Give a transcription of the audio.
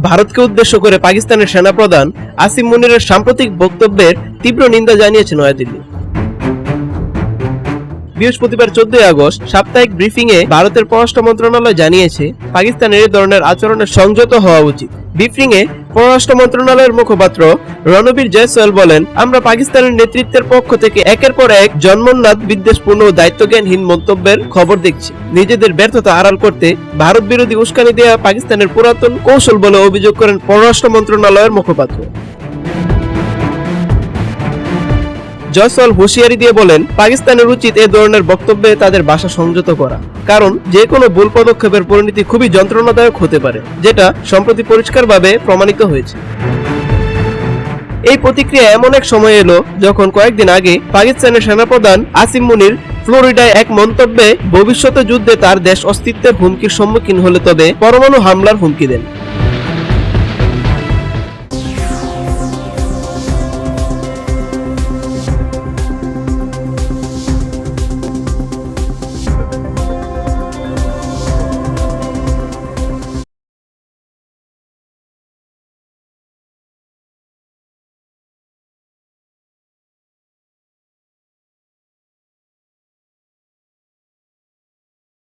ভারতকে উদ্দেশ্য করে পাকিস্তানের সেনাপ্রধান আসিম মুনিরের সাম্প্রতিক বক্তব্যের তীব্র নিন্দা জানিয়েছে নয়াদিল্লি। বৃহস্পতিবার চোদ্দই আগস্ট সাপ্তাহিক ব্রিফিংয়ে ভারতের পররাষ্ট্র মন্ত্রণালয় জানিয়েছে, পাকিস্তানের এই ধরনের আচরণের সংযত হওয়া উচিত। ব্রিফিং এ পররাষ্ট্র মন্ত্রণালয়ের মুখপাত্র রণবীর জয়সওয়াল বলেন, আমরা পাকিস্তানের নেতৃত্বের পক্ষ থেকে একের পর এক জন্মনাথ বিদ্বেষপূর্ণ ও দায়িত্বজ্ঞানহীন মন্তব্যের খবর দেখছি। নিজেদের ব্যর্থতা আড়াল করতে ভারত বিরোধী উস্কানি দেওয়া পাকিস্তানের পুরাতন কৌশল বলে অভিযোগ করেন পররাষ্ট্র মন্ত্রণালয়ের মুখপাত্র। জয়সওয়াল হুঁশিয়ারি দিয়ে বলেন, পাকিস্তানের উচিত এ ধরনের বক্তব্যে তাদের ভাষা সংযত করা। কারণ যে কোনো ভুল পদক্ষেপের পরিণতি খুবই যন্ত্রণাদায়ক হতে পারে, যেটা সম্প্রতি পরিষ্কারভাবে প্রমাণিত হয়েছে। এই প্রতিক্রিয়া এমন এক সময় এলো যখন কয়েকদিন আগে পাকিস্তানের সেনাপ্রধান আসিম মুনির ফ্লোরিডায় এক মন্তব্যে ভবিষ্যতে যুদ্ধে তার দেশ অস্তিত্বের হুমকির সম্মুখীন হলে তবে পরমাণু হামলার হুমকি দেন।